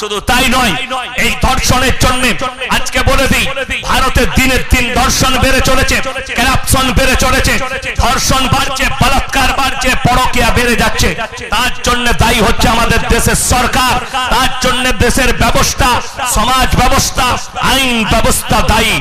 শুধু তাই নয় এই ধর্ষণের জন্য আজকে বলে দিই ভারতের দিনের দিন ধর্ষণ বেড়ে চলেছে করাপশন বেড়ে চলেছে ধর্ষণ বাড়ছে বলাৎকার বাড়ছে পরকিয়া বেড়ে যাচ্ছে। তার জন্য দায়ী হচ্ছে আমাদের দেশের সরকার। তার জন্য দেশের ব্যবস্থা সমাজ ব্যবস্থা আইন ব্যবস্থা দায়ী।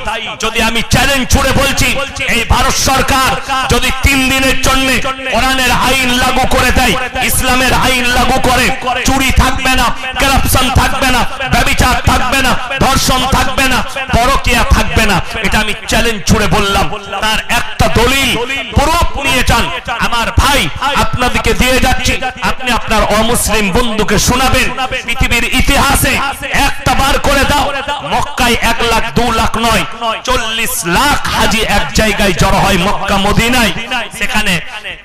যদি আমি চ্যালেঞ্জ ছুড়ে বলছি এই ভারত সরকার যদি তিন দিনের জন্য কোরআনের আইন লাগু করে দেয় ইসলামের আইন লাগু করে চুরি থাকবে না করাপশন থাকবে না, ব্যবিচার থাকবে না, ধর্ষণ থাকবে না, পরকিয়া থাকবে না। এটা আমি চ্যালেঞ্জ ছুড়ে বললাম। তার একটা দলিল প্রুফ নিয়ে যান। আমার ভাই আপনাদেরকে দিয়ে যাচ্ছি। আপনি আপনার অমুসলিম বন্ধুকে শোনাবেন। পৃথিবীর ইতিহাসে একটা বার করে দাও। মক্কায় এক লাখ, দু লাখ নয়, চল্লিশ লাখ হাজি এক জায়গায় জড়ো হয় মক্কা, মদিনায়। সেখানে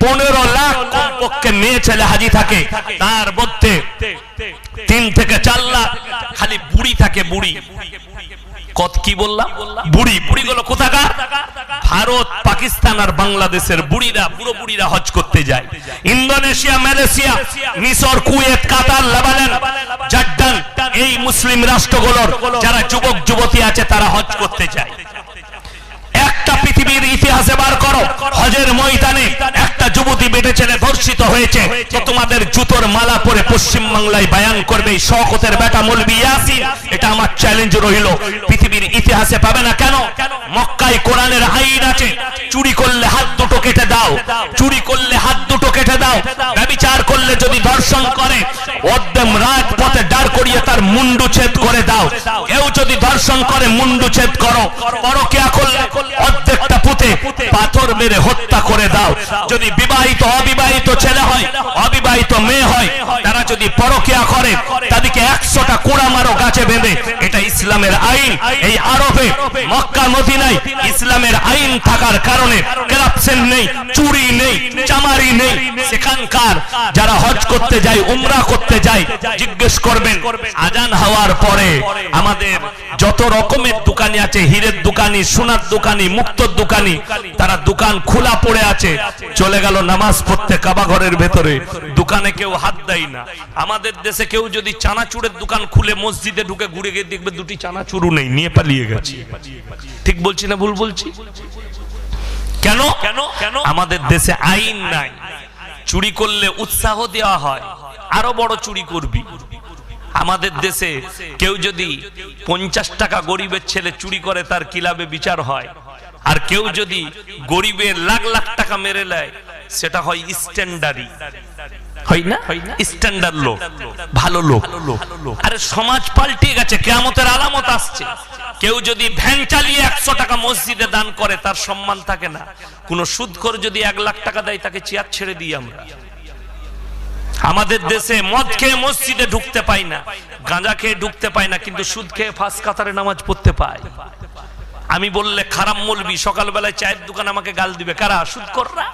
পনেরো লাখ কমপক্ষে মেয়ে ছেলে হাজি থাকে। তার মধ্যে থেকে চার লাখ খালি বুড়ি থাকে বুড়ি। কত কি বললাম? বুড়ি বুড়ি গুলো কোথাকার? ভারত, পাকিস্তান আর বাংলাদেশের বুড়িরা, বুড়ো বুড়িরা হজ করতে যায়। ইন্দোনেশিয়া, মালয়েশিয়া, মিশর, কুয়েত, কাতার, লেবানন জর্ডান এই মুসলিম রাষ্ট্রগুলোর যারা যুবক, যুবতী আছে, তারা হজ করতে যায়। একটা পৃথিবীর ইতিহাসে বার করো, হজের ময়দানে একটা বেটে ছেলে ধর্ষিত হয়েছে, তো তোমাদের জুতোর মালা পরে পশ্চিম বাংলায় বায়ান করবে এই শওকতের বেটা মলবি ইয়াসিন। এটা আমার চ্যালেঞ্জ রইল। পৃথিবীর ইতিহাসে পাবে না কেন? মক্কায় কোরআনের আইন আছে, চুরি করলে হাত দুটো কেটে দাও, চুরি করলে হাত দুটো কেটে দাও, ব্যবিচার করলে যদি ধর্ষণ করে অর্ধেম রাজপথে দাঁড় করিয়ে তার মুন্ডু ছেদ করে দাও। কেউ যদি ধর্ষণ করে, মুন্ডু ছেদ করো। পরকিয়া করলে অর্ধেকটা পুঁতে। পাথর মেরে হত্যা করে দাও। যদি বিবাহিত অবিবাহিত ছেলে হয় অবিবাহিত মেয়ে হয় তারা যদি পরকিয়া করে। তাদেরকে ইসলামের আইন, এই আরবে, মক্কা, মদিনায় ইসলামের আইন থাকার কারণে করাপশন নেই, চুরি নেই, চামারি নেই। সেখানকার যারা হজ করতে যায়, উমরা করতে যায়, জিজ্ঞেস করবেন, আজান হওয়ার পরে আমাদের যত রকমের দোকানি আছে, হীরের দোকানি, সোনার দোকানি, মুক্তর দোকানি, তারা দোকান খোলা পড়ে আছে, চলে গেল নামাজ পড়তে কাবা ঘরের ভেতরে। দোকানে কেউ হাত দেয় না। আমাদের দেশে কেউ যদি চানাচুরের দোকান খুলে মসজিদে ঢুকে ঘুরে গিয়ে দেখবে দুটি চানাচুরু নেই, নিয়ে পালিয়ে গেছে। ঠিক বলছি না ভুল বলছি? কেন? কেন কেন আমাদের দেশে আইন নাই। চুরি করলে উৎসাহ দেওয়া হয়, আরও বড় চুরি করবি। আমাদের দেশে কেউ যদি পঞ্চাশ টাকা গরিবের ছেলে চুরি করে, তার কিলাবে বিচার হয়? আর কেউ যদি গরিবের লাখ লাখ টাকা মেরে নেয়, সেটা হয় স্ট্যান্ডারি হয় না? স্ট্যান্ডার্ড লোক ভালো লোক আরে সমাজ পাল্টে গেছে কেয়ামতের আলামত আসছে। কেউ যদি ভ্যান চালিয়ে একশো টাকা মসজিদে দান করে তার সম্মান থাকে না। কোন সুদখোর যদি এক লাখ টাকা দেয় তাকে চেয়ার ছেড়ে দিই আমরা। আমাদের দেশে মদ খেয়ে মসজিদে ঢুকতে পাই না গাঁজা খেয়ে ঢুকতে পাই না কিন্তু সুদ খেয়ে ফাঁস কাতারে নামাজ পড়তে পাই আমি বললে খারাপ মলবি সকালবেলায় চায়ের দোকান আমাকে গাল দিবে কারা? সুদ কররা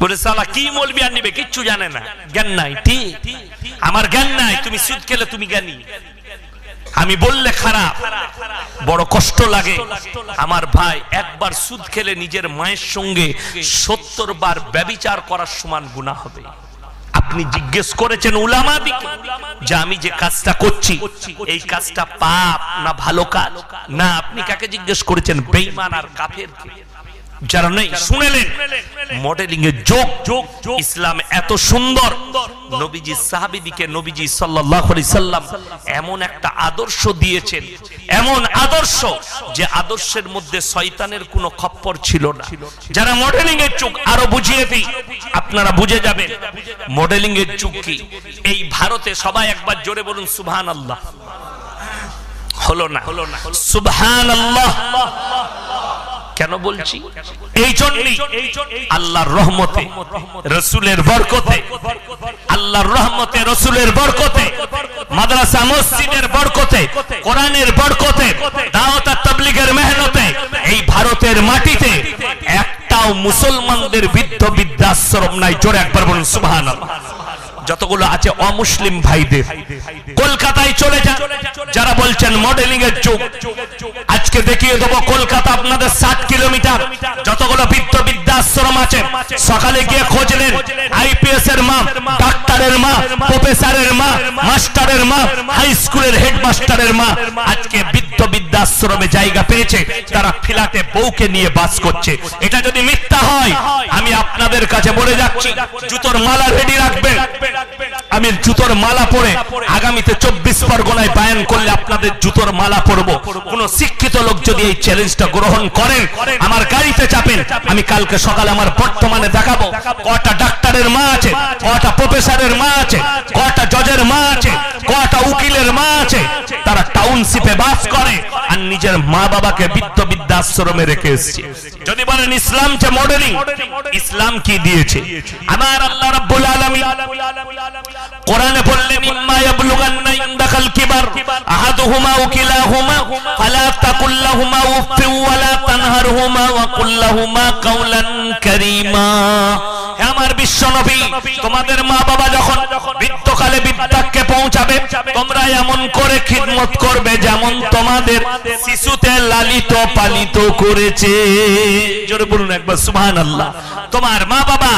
বলে, সালা, কি মলবি আর নিবে? কিচ্ছু জানে না। জ্ঞান নাই ঠিক আমার জ্ঞান নাই, তুমি সুদ খেলে তুমি জ্ঞানী। আমি বললে খারাপ, বড় কষ্ট লাগে। আমার ভাই একবার সুদ খেলে নিজের মায়ের সঙ্গে সত্তর বার ব্যবিচার করার সমান গুণা হবে। আপনি জিজ্ঞেস করেছেন উলামা দিকে যে আমি যে কাজটা করছি, এই কাজটা পাপ না ভালো কাজ? না, আপনি কাকে জিজ্ঞেস করেছেন? বেইমান আর কাফেরকে। যারা নেই শুনেলেন। মডেলিং এর যোগ যোগ ইসলাম এত সুন্দর। নবীজি সাহাবিদিকে নবীজি সাল্লাল্লাহু আলাইহি সাল্লাম এমন একটা আদর্শ দিয়েছেন এমন আদর্শ যে আদর্শের মধ্যে শয়তানের কোনো খপ্পর ছিল না। যারা মডেলিং এর যুগ আরও বুঝিয়ে দিই আপনারা বুঝে যাবেন মডেলিং এর যুগ কি? এই ভারতে সবাই একবার জোরে বলুন সুবহানাল্লাহ। হলো না হলো না। সুবহানাল্লাহ। কেন বলছি? এই জন্যই আল্লাহর রহমতে রসুলের বরকতে আল্লাহর রহমতে রসুলের বরকতে মাদ্রাসা মসজিদের বরকতে কোরআনের বরকতে দাওয়াত আর তাবলীগের মেহনতে এই ভারতের মাটিতে একটাও মুসলমানদের বৃদ্ধ বৃদ্ধাশ্রম নাই। জোরে একবার বলুন সুবহানাল্লাহ। যতগুলো আছে অমুসলিম ভাইদের কলকাতায় চলে যান। যারা বলছেন মডেলিং এর যুগ আজকে দেখিয়ে দেবো কলকাতা আপনাদের ষাট কিলোমিটার। যতগুলো বৃদ্ধ বৃদ্ধাশ্রম আছে, সকালে গিয়ে খোঁজলেন আইপিএস এর মা, ডাক্তারের মা, প্রফেসরের মা, মাস্টারের মা, হাই স্কুলের হেডমাস্টারের মা। আজকে বৃদ্ধ বৃদ্ধাশ্রমে জায়গা পেয়েছে, তারা ফিলাতে বউকে নিয়ে বাস করছে। এটা যদি মিথ্যা হয়, আমি আপনাদের কাছে বলে যাচ্ছি, জুতোর মালা রেডি রাখবেন। আমি জুতোর মালা পরে আগামীতে চব্বিশ পরগনায় বায়ান করলে আপনাদের জুতোর মালা পরবো। কোন শিক্ষিত লোক যদি এই চ্যালেঞ্জটা গ্রহণ করেন আমার গাড়িতে চাপেন আমি কালকে সকালে আমার বর্তমানে দেখাবো। কটা ডাক্তারের মা আছে কটা প্রফেসরের মা আছে কটা জজের মা আছে কটা উকিলের মা আছে। তারা টাউনশিপে বাস করে আর নিজের মা বাবাকে বৃত্ত বৃদ্ধাশ্রমে রেখে এসছে। যদি বলেন ইসলাম যে মডেলিং ইসলাম কি দিয়েছে? আমার আল্লাহ রাব্বুল আলামিন কোরআনে বললেন ইম্মা ইয়াবলুগান্না ইনদাকাল কিবার আহাদুহুমা ওয়া কিলাহুমা ফালা তাকুল লাহুমা ওয়া লা তানহারহুমা ওয়া কুল লাহুমা কাওলান কারীমা হে আমার বিশ্ব নবী তোমাদের মা বাবা যখন বৃদ্ধকালে বৃদ্ধাক্যে পৌঁছাবে। তোমরা এমন করে খিদমত করবে যেমন তোমাদের শিশুতে লালিত পালিত করেছে। জোরে বলুন একবার সুবহানাল্লাহ। তোমার মা বাবা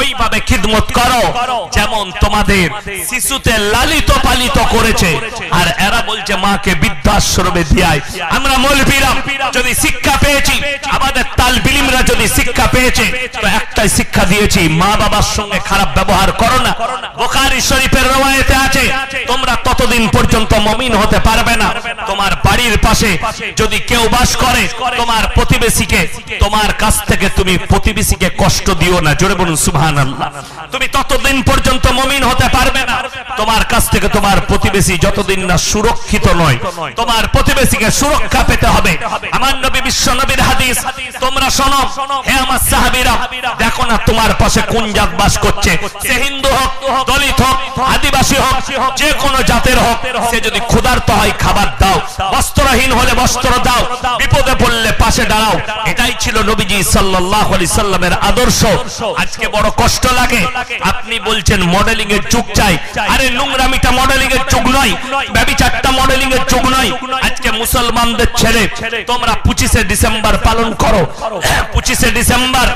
ওইভাবে খিদমত করো যেমন তোমাদের শিশুতে লালিত পালিত করেছে। আর এরা বলছে মাকে বৃদ্ধাশ্রমে দিয়ায় আমরা মৌলবীরা যদি শিক্ষা পেয়েছি আমাদের তাল বিলিমরা যদি শিক্ষা পেয়েছে, তো একটাই শিক্ষা দিয়েছি, মা বাবার সঙ্গে খারাপ ব্যবহার করো না। বোখারি শরীফের রওয়ায়েতে আছে, তোমরা ততদিন পর্যন্ত মমিন হতে পারবে না। তোমার বাড়ির পাশে যদি কেউ বাস করে, তোমার প্রতিবেশীকে, তোমার কাছ থেকে তুমি প্রতিবেশীকে কষ্ট দিও না। জোরে বলুন, সুবহানাল্লাহ। তুমি ততদিন পর্যন্ত মমিন হতে পারবে না। তোমার কাছ থেকে তোমার প্রতিবেশী যতদিন না সুরক্ষিত নয়, তোমার প্রতিবেশীকে সুরক্ষা পেতে হবে। আমার নবী বিশ্ব নবীর হাদিস, তোমরা শোনো। হে আমার সাহাবিরা, দেখো না তোমার পাশে কোন জাত বাস করছে। সে হিন্দু হোক, দলিত যে কোনো জাতের হোক, সে যদি ক্ষুধার্ত হয়, খাবার দাও। বস্ত্রহীন হলে বস্ত্র দাও। বিপদে পড়লে পাশে দাঁড়াও। এটাই ছিল নবীজি সাল্লাল্লাহু আলাইহি সাল্লামের আদর্শ। আজকে বড় কষ্ট লাগে। আপনি বলছেন মডেলিং এর যুগ চাই। আরে নোংরামিটা মডেলিং এর যুগ নয়। ব্যবিচারটা মডেলিং এর যুগ নয়। আজকে মুসলমানদের ছেড়ে তোমরা পঁচিশে ডিসেম্বর পালন করো। পঁচিশে ডিসেম্বর।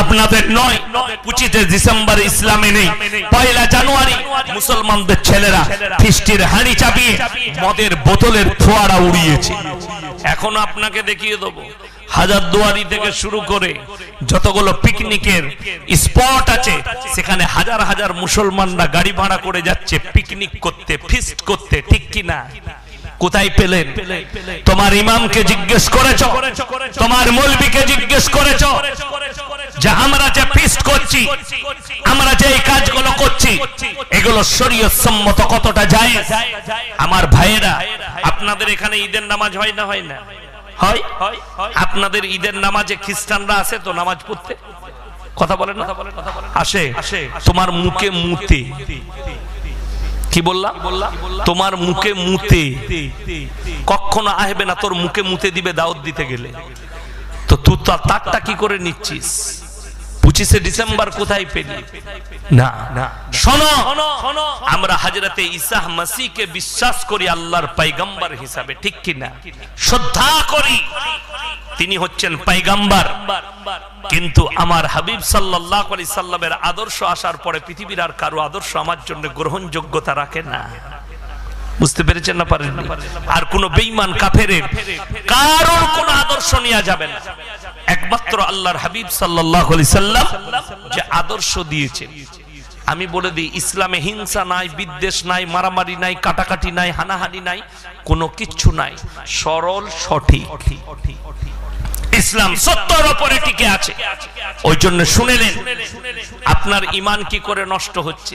আপনাদের নয়, পঁচিশে ডিসেম্বর ইসলামে নেই। পয়লা জানুয়ারি, মুসলমানদের ছেলেরা ফিস্টির হাঁড়ি চাপিয়ে মদের বোতলের ফোয়ারা উড়িয়েছে। এখন আপনাকে দেখিয়ে দেবো, হাজার দুয়ারি থেকে শুরু করে যতগুলো পিকনিকের স্পট আছে, সেখানে হাজার হাজার মুসলমানরা গাড়ি ভাড়া করে যাচ্ছে, পিকনিক করতে ফিস্ট করতে, ঠিক কি না কোথায় পেলেন? তোমার ইমামকে জিজ্ঞেস করেছ? তোমার মৌলবীকে জিজ্ঞেস করেছ? যে আমরা যে ফিস্ট করছি আমরা যে এই কাজগুলো করছি এগুলো শরীয়ত সম্মত কতটা যায় আমার ভাইয়েরা আপনাদের এখানে ঈদের নামাজ হয় না হয় না? হয়? আপনাদের ঈদের নামাজে খ্রিস্টানরা আসে তো নামাজ পড়তে? কথা বলেন না? আসে। তোমার মুখে মুতে। কি বললাম? তোমার মুখে মুতে। কখনো আসবে না, তোর মুখে মুতে দিবে দাওয়াত দিতে গেলে। তো তুই তারটা কি করে নিচ্ছিস? পঁচিশে ডিসেম্বর কোথায় পেলি? না না। শোনো আমরা হাজরতে ইসাহ মাসিকে বিশ্বাস করি আল্লাহর পাইগাম্বার হিসাবে ঠিক কি না? শ্রদ্ধা করি। তিনি হচ্ছেন পাইগাম্বার কিন্তু আমার হাবিব সাল্লাহ আলি সাল্লামের আদর্শ আসার পরে পৃথিবীর আর কারও আদর্শ আমার জন্য গ্রহণযোগ্যতা রাখে না। বুঝতে পেরেছেন না পারেন আর কোন বেইমান কাফেরের কারোর কোন আদর্শ নেওয়া যাবে না। একমাত্র আল্লাহর হাবিব সাল্লাহ আলি সাল্লাম যে আদর্শ দিয়েছেন। আমি বলে দিই, ইসলামে হিংসা নাই, বিদ্বেষ নাই, মারামারি নাই, কাটাকাটি নাই, হানাহানি নাই, কোনো কিচ্ছু নাই। সরল, সঠিক। ইসলাম সত্যর ওপরে টিকে আছে। ওই জন্য শুনেলেন, আপনার ইমান কি করে নষ্ট হচ্ছে?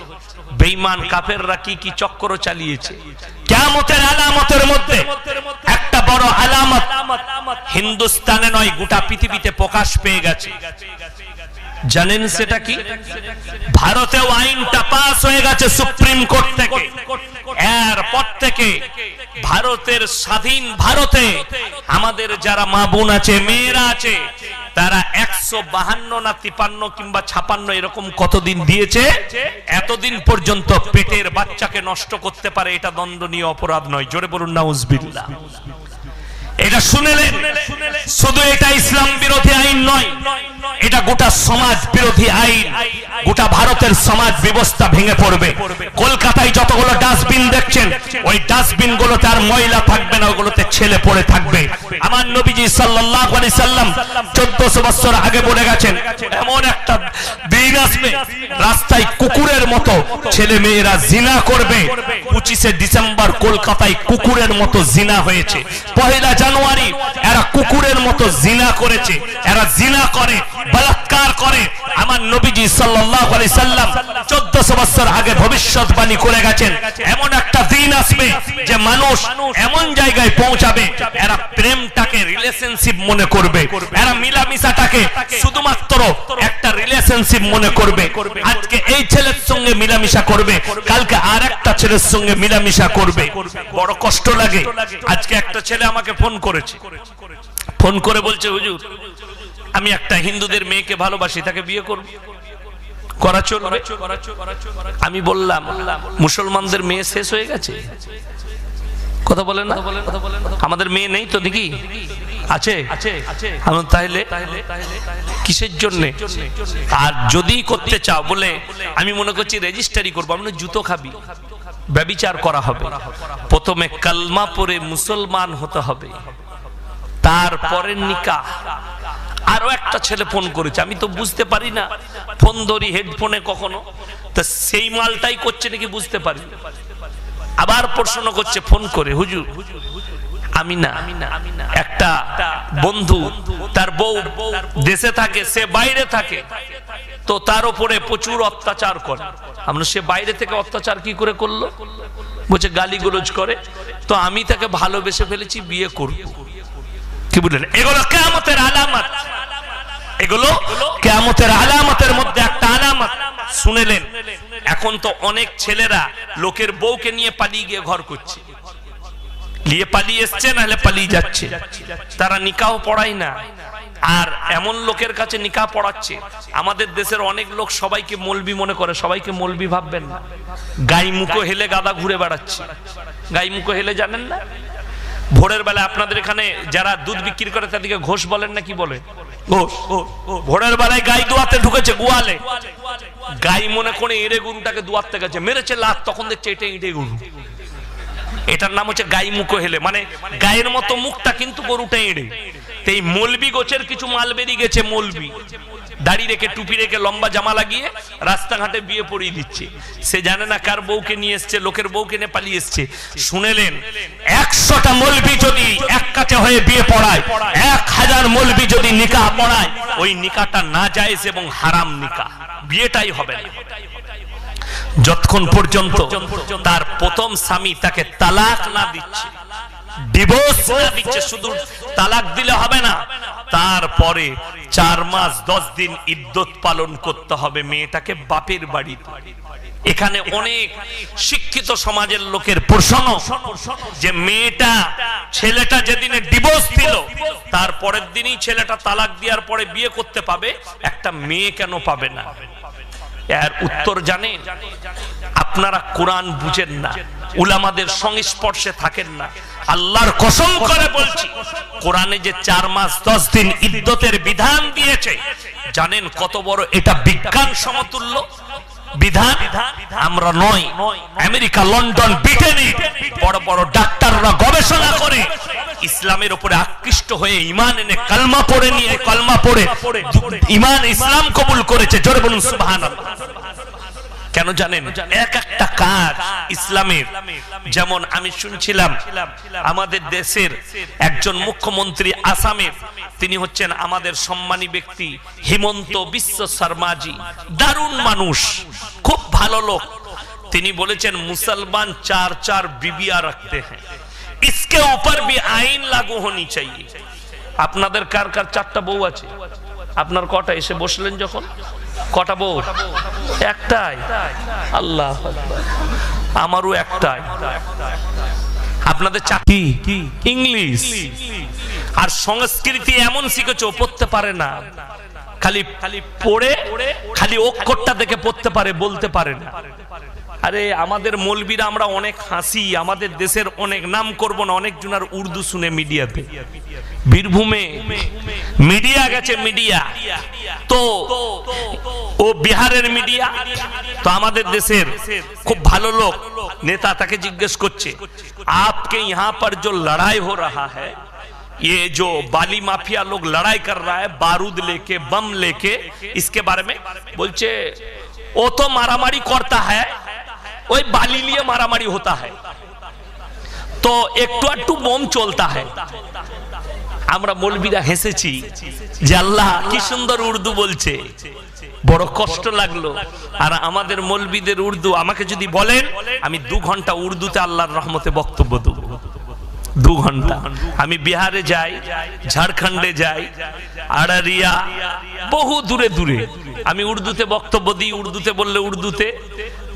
বেঈমান কাফেররা কি কি চক্র চালিয়েছে? কিয়ামতের আলামতের মধ্যে একটা বড় আলামত হিন্দুস্তানে নয়, গোটা পৃথিবীতে প্রকাশ পেয়ে গেছে। জানেন সেটা কি? ভারতেও আইনটা পাস হয়ে গেছে সুপ্রিম কোর্ট থেকে। এরপর থেকে ভারতের স্বাধীন ভারতে আমাদের যারা মা বোন আছে, মেয়েরা আছে, তারা একশো বাহান্ন না তিপান্ন কিংবা ছাপান্ন এরকম কতদিন দিয়েছে? এতদিন পর্যন্ত পেটের বাচ্চাকে নষ্ট করতে পারে, এটা দণ্ডনীয় অপরাধ নয়। জোরে বলুন না উজবিল্লা এটা শুনেলেন শুধু এটা ইসলাম বিরোধী আইন নয়, এটা গোটা সমাজ বিরোধী আইন, গোটা ভারতের সমাজ ব্যবস্থা ভেঙে পড়বে। কলকাতায় যতগুলো ডাস্টবিন দেখছেন, ওই ডাস্টবিন গুলোতে আর ময়লা থাকবে না, ওগুলোতে ছেলে পড়ে থাকবে। আমার নবীজি সাল্লাল্লাহু আলাইহি সাল্লাম 1400 বছর আগে বলে গেছেন, এমন একটা রাস্তায় কুকুরের মতো ছেলে মেয়েরা জিনা করবে। পঁচিশে ডিসেম্বর কলকাতায় কুকুরের মতো জিনা হয়েছে। পহেলা জানুয়ারি এরা কুকুরের মতো জিনা করেছে। এরা জিনা করে, বলাৎকার করে। আমার নবীজি আলাইহি সাল্লাম 1400 বছর আগে ভবিষ্যৎবাণী করে গেছেন, এমন একটা দিন আসবে যে মানুষ এমন জায়গায় পৌঁছাবে, এরা প্রেমটাকে রিলেশনশিপ মনে করবে। এরা মিলামিশাটাকে শুধুমাত্র একটা রিলেশনশিপ মনে করবে। আজকে এই ছেলের সঙ্গে মিলামিশা করবে। কালকে আর একটা ছেলের সঙ্গে মিলামিশা করবে। বড় কষ্ট লাগে। আজকে একটা ছেলে আমাকে ফোন করেছে। ফোন করে বলছে হুজুর আমি একটা হিন্দুদের মেয়েকে ভালোবাসি তাকে বিয়ে করব। করা চলবে আমি বললাম। মুসলমানদের মেয়ে শেষ হয়ে গেছে। কথা বলেন আমাদের মেয়ে নেই তো দেখি। আছে? আমি তাহলে কিসের জন্য? আর যদি করতে চাও বলে আমি মনে করছি রেজিস্টারি করব, আমি জুতো খাবি। ব্যবিচার করা হবে। প্রথমে কালমা পরে মুসলমান হতে হবে। তারপরে নিকাহ। আরও একটা ছেলে ফোন করেছে, আমি তো বুঝতে পারি না। ফোন ধরি হেডফোনে কখনো। তা সেই মালটাই করছে নাকি বুঝতে পারি? আবার প্রশ্ন করছে, ফোন করে, হুজুর আমি না একটা বন্ধু, তার বউ দেশে থাকে, সে বাইরে থাকে, তো তার উপরে প্রচুর অত্যাচার করে। আমরা সে বাইরে থেকে অত্যাচার কি করে করল? বলছে, গালিগুলোজ করে। তো আমি তাকে ভালোবেসে ফেলেছি, বিয়ে করব। কি বুঝলেন এগুলো কেমতের আলামত। এগুলো কেমতের আলামতের মধ্যে একটা আলামত। শুনেলেন? এখন তো অনেক ছেলেরা লোকের বউকে নিয়ে পালিয়ে গিয়ে ঘর করছে। নিয়ে পালিয়ে এসছে, নাহলে পালিয়ে যাচ্ছে। তারা নিকাহ পড়ায় না। আর এমন লোকের কাছে নিকাহ পড়াচ্ছে। আমাদের দেশের অনেক লোক সবাইকে মলবি মনে করে, সবাইকে মলবি ভাববেন না। গাই মুখো হেলে গাদা ঘুরে বেড়াচ্ছে। গাই মুখো হেলে জানেন না? ভোরের বেলা আপনাদের এখানে যারা দুধ বিক্রি করে তাদেরকে ঘোষ বলেন না কি বলে? ঘোষ ভোরের বেলায় গাই দুয়াতে ঢুকেছে গোয়ালে। গাই মনে করে এঁড়ে গরুটাকে দুয়াতে গেছে। মেরেছে লাত তখন দেখছে এটা ইঁটে গরু এটার নাম হচ্ছে গাই মুখো হেলে মানে গায়ের মতো মুখটা কিন্তু গরুটা এড়ে। এই মলবি গোছের কিছু মাল বেরিয়ে গেছে, মলবি। দাড়ি রেখে, টুপি রেখে লম্বা জামা লাগিয়ে রাস্তাঘাটে বিয়ে পড়িয়ে দিচ্ছে। সে জানে না কার বউকে নিয়ে এসছে, লোকের বউকে নিয়ে পালিয়ে এসছে। শুনেলেন, একশোটা মলবি যদি এক কাছে হয়ে বিয়ে পড়ায়, এক হাজার মলবি যদি নিকা পড়ায়, ওই নিকাটা না যায় এবং হারাম নিকা বিয়েটাই হবে না। যতক্ষণ পর্যন্ত তার প্রথম স্বামী তাকে তালাক না দিচ্ছে তারপরে চার মাস, দশ দিন ইদ্যত পালন করতে হবে মেয়েটাকে বাপের এখানে অনেক শিক্ষিত সমাজের লোকের যে মেয়েটা, ছেলেটা যেদিনে ডিভোর্স দিল, তার পরের দিনই ছেলেটা তালাক দেওয়ার পরে বিয়ে করতে পাবে, একটা মেয়ে কেন পাবে না? এর উত্তর আপনারা কোরআন বুঝেন না, উলামাদের সংস্পর্শে থাকেন না। আল্লাহর কসম করে বলছি, কোরআনে যে চার মাস, দশ দিন ইদ্যতের বিধান দিয়েছে, জানেন কত বড় এটা বিজ্ঞান সমতুল্য? বিধান? আমরা আমেরিকা, লন্ডন, ব্রিটেনে বড় বড় ডাক্তাররা গবেষণা করে, ইসলামের উপরে আকৃষ্ট হয়ে ইমান এনে কালমা পড়ে নিয়ে, কলমা পড়ে ইমান ইসলাম কবুল করেছে। জোরে বলুন, সুবহানাল্লাহ। কেন জানেন? এক একটা কাজ ইসলামের। যেমন আমি শুনছিলাম, আমাদের দেশের একজন মুখ্যমন্ত্রী আসামের তিনি হচ্ছেন আমাদের সম্মানী ব্যক্তি হিমন্ত বিশ্ব শর্মাজি। দারুণ মানুষ, খুব ভালো লোক। তিনি বলেছেন, মুসলমান চার চার বিবিয়া রাখতে হ্যাঁ। ইসকে উপর ভি আইন লাগু হনি চাইয়ে। আপনাদের কার কার চারটা বউ আছে? আপনার কটা? এসে বসলেন যখন? কটা একটাই। আল্লাহ আমারও একটাই। আপনাদের চাকরি ইংলিশ। আর সংস্কৃতি এমন শিখেছ, পড়তে পারে না। খালি খালি পড়ে, খালি অক্ষরটা দেখে পড়তে পারে, বলতে পারে না। আরে আমাদের মলবিরা আমরা অনেক হাসি আমাদের দেশের অনেক নাম করব না অনেক জনার উর্দু শুনে মিডিয়াতে বীরভূমে মিডিয়া গেছে মিডিয়া তো ও বিহারের মিডিয়া তো আমাদের দেশের খুব ভালো লোক নেতা তাকে জিজ্ঞেস করছে আপকে यहाँ पर जो लड़ाई हो रहा है ये जो बाली माफिया लोग लड़ाई कर रहा है बारूद लेके बम लेके इसके बारे में बोलचे वो तो मारामारी करता है ওই বালি নিয়ে মারামারি হতা হয়। তো একটু একটু বোম চলতা হয়। আমরা মৌলবীরা হেসেছি যে আল্লাহ কি সুন্দর উর্দু বলছে। বড় কষ্ট লাগল। আর আমাদের মৌলবীদের উর্দু আমাকে যদি বলেন, আমি দু ঘণ্টা উর্দুতে আল্লাহর রহমতে বক্তব্য দেবো। দু ঘন্টা আমি বিহারে যাই ঝাড়খণ্ডে যাই আড়ারিয়া বহু দূরে দূরে আমি উর্দুতে বক্তব্য দিই উর্দুতে বললে উর্দুতে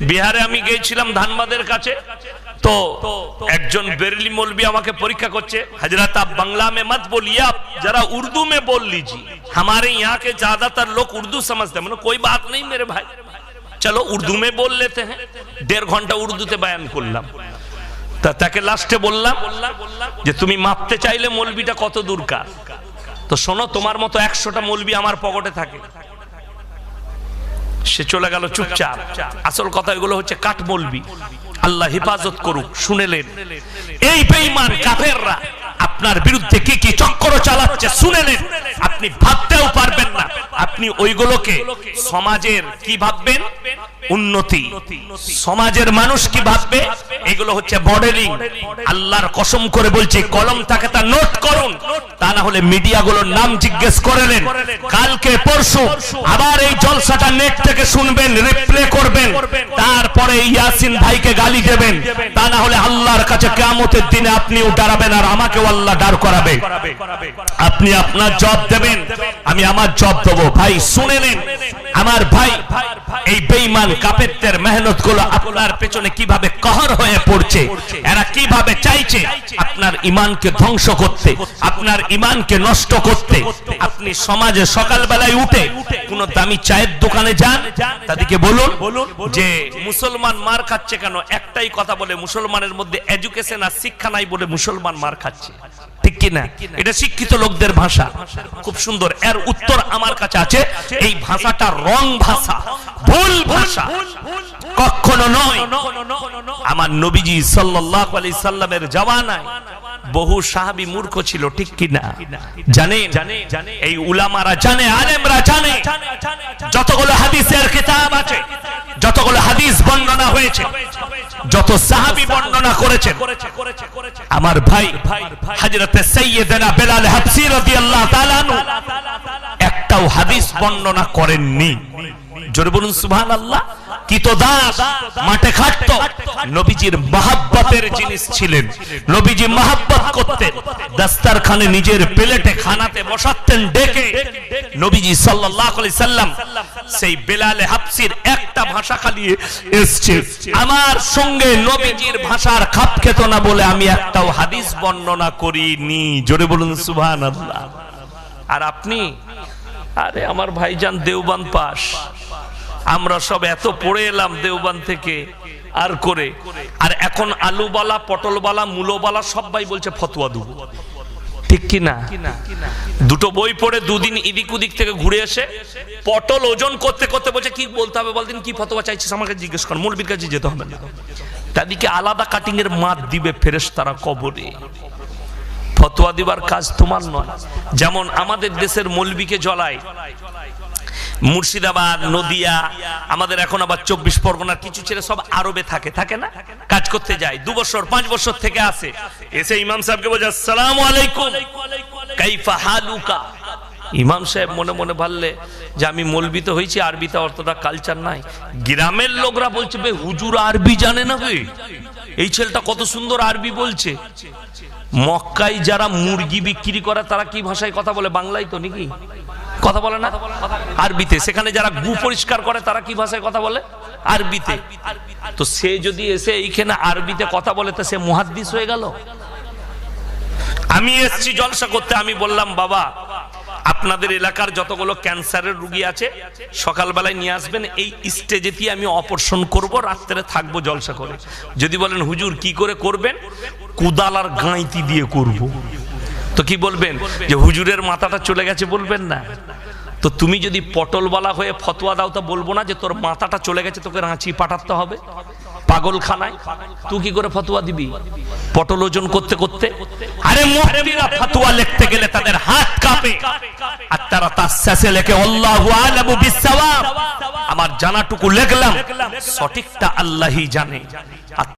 বিহারে আমি গিয়েছিলাম ধানবাদের কাছে তো একজন বেরলি মৌলবি আমাকে পরীক্ষা করছে हजरत आप बांग्ला में मत बोलिए आप जरा उर्दू में बोल लीजिए हमारे यहाँ के ज्यादातर लोग उर्दू समझते हैं मतलब कोई बात नहीं मेरे भाई चलो उर्दू में बोल लेते हैं দেড় ঘন্টা উর্দুতে বয়ান করলাম তা তাকে লাস্টে বললাম যে তুমি মাপতে চাইলে মলবিটা কত দূরকার? তো শোনো, তোমার মতো একশোটা মলবি আমার পকেটে থাকে। সে চলে গেল চুপচাপ। আসল কথা এগুলো হচ্ছে কাঠ মলবি আল্লাহ হেফাজত করুক শুনেলেন এই বেইমান কাফেররা আপনার বিরুদ্ধে কি কি চক্র চালাচ্ছে শুনেলেন আপনি ভাবতেও পারবেন না। আপনি ওইগুলোকে সমাজের কি ভাববেন? উন্নতি। সমাজের মানুষ কি ভাববে? এগুলো হচ্ছে মডেলিং। আল্লাহর কসম করে বলছি, কলম থাকে তা নোট করুন। তা না হলে মিডিয়াগুলোর নাম জিজ্ঞেস করেলেন কালকে পরশু আবার এই জলসাটা নেট থেকে শুনবেন রিপ্লে করবেন। তারপরে ইয়াসিন ভাইকে গালি দেবেন। তা না হলে আল্লাহর কাছে কেয়ামতের দিনে আপনিও দাঁড়াবেন আর আমাকেও আল্লাহ দাঁড় করাবে। আপনি আপনার জব দেবেন আমি আমার জব দেবো। ভাই শুনে নেন। আমার ভাই, এই বেঈমান কাপেরদের মেহনতগুলো আপনার পেছনে কীভাবে কহর হয়ে পড়ছে, এরা কীভাবে চাইছে আপনার ইমানকে ধ্বংস করতে, আপনার ইমানকে নষ্ট করতে, আপনি সমাজে সকালবেলায় উঠে কোন দামি চায়ের দোকানে যান, তাদেরকে বলুন যে মুসলমান মার খাচ্ছে কেন? একটাই কথা বলে, মুসলমানের মধ্যে এডুকেশন আর শিক্ষা নাই বলে মুসলমান মার খাচ্ছে। ঠিক কিনা? এটা শিক্ষিত লোকদের ভাষা। খুব সুন্দর। এর উত্তর আমার কাছে আছে, এই ভাষাটা রং ভাষা, ভুল ভাষা। কখনো নয়। আমার নবীজি সাল্লাল্লাহু আলাইহি সাল্লামের জামানায় বহু সাহাবী মূর্খ ছিল, ঠিক কি না জানে এই উলামারা জানে, আলেমরা জানে। যতগুলো হাদিসের কিতাব আছে, যতগুলো হাদিস বর্ণনা হয়েছে, যত সাহাবী বর্ণনা করেছেন। আমার ভাই হাজরতে সাইয়্যিদানা বেলাল হাবসি রাদিয়াল্লাহু তাআলা একটাও হাদিস বর্ণনা করেননি। জোরে বলুন সুবহান আল্লাহ মাঠে খাটতো। নবীজির জিনিস ছিলেন। নবীজি করতেন। নিজের খানাতে বসাতেন, ডেকে। নবীজি সাল্লাল্লাহু আলাইহি সাল্লাম সেই বেলালে হাফসির একটা ভাষা খালি এসছে। আমার সঙ্গে নবীজির ভাষার খাপ খেত না বলে আমি একটাও হাদিস বর্ণনা করিনি। জোরে বলুন, সুবহানাল্লাহ। আর আপনি? আরে, আমার ভাইজান দেওবান পাস আমরা সব এত পড়ে এলাম দেওবান থেকে আর করে। আর এখন আলুবালা, পটলবালা, মূলবালা সবাই বলছে ফতুয়া দেবো। ঠিক কি না? দুটো বই পড়ে দুদিন ইদিক উদিক থেকে ঘুরে এসে পটল ওজন করতে করতে বলছে, কি বলতে হবে বলদিন, কি ফতোয়া চাইছিস আমাকে জিজ্ঞেস কর, মৌলবীর কাছে যেতে হবে না। তাদেরকে আলাদা কাটিং এর মাত দিবে ফেরেস তারা কবরে। ফতোয়া দিবার কাজ তোমার নয়। যেমন আমাদের দেশের মৌলবীকে জ্বলায় মুর্শিদাবাদ, নদিয়া, আমাদের এখন আবার চব্বিশ পরগনার কিছু ছেলে সব আরবে থাকে থাকে না? কাজ করতে যায়, দু বছর, পাঁচ বছর থেকে আসে এসে ইমাম সাহেবকে বলছে, আসসালামু আলাইকুম। কাইফা হালুকা। ইমাম সাহেব মনে মনে ভাবলে যে আমি মলবিত হয়েছি আরবিতে অর্থটা কালচার নাই। গ্রামের লোকরা বলছে, বে, হুজুর আরবি জানে না বে? এই ছেলেটা কত সুন্দর আরবি বলছে। মক্কায় যারা মুরগি বিক্রি করে, তারা কি ভাষায় কথা বলে? বাংলায় তো নাকি? কথা বলে না? আরবিতে। সেখানে যারা গু পরিষ্কার করে, তারা কি ভাষায় কথা বলে? আরবিতে। তো সে যদি এসে এইখানে আরবিতে কথা বলে, তো সে মুহাদ্দিস হয়ে গেল? আমি এসছি জলসা করতে, আমি বললাম, বাবা, আপনাদের এলাকার যতগুলো ক্যান্সারের রুগী আছে, সকালবেলায় নিয়ে আসবেন, এই স্টেজে দিয়ে আমি অপারেশন করব, রাত্রে থাকব জলসা করে। যদি বলেন, হুজুর, কি করে করবেন? কুদাল আর গাঁইতি দিয়ে করব। তো কি বলবেন? যে হুজুরের মাথাটা চলে গেছে বলবেন না? তো তুমি যদি পটলওয়ালা হয়ে ফতোয়া দাও তা বলব না যে তোর মাথাটা চলে গেছে, তোকে রাঁচি পাঠাতে হবে। পাগলখানায়। তুই কি করে ফতোয়া দিবি? পটল ওজন করতে করতে? আরে মুফতিরা ফতোয়া লিখতে গেলে তাদের হাত কাঁপে। আর তারা তার শেষে লেখে, আল্লাহু আলামু বিসসাওয়াব। আমার জানাটুকু লিখলাম, সঠিকটা আল্লাহই জানে।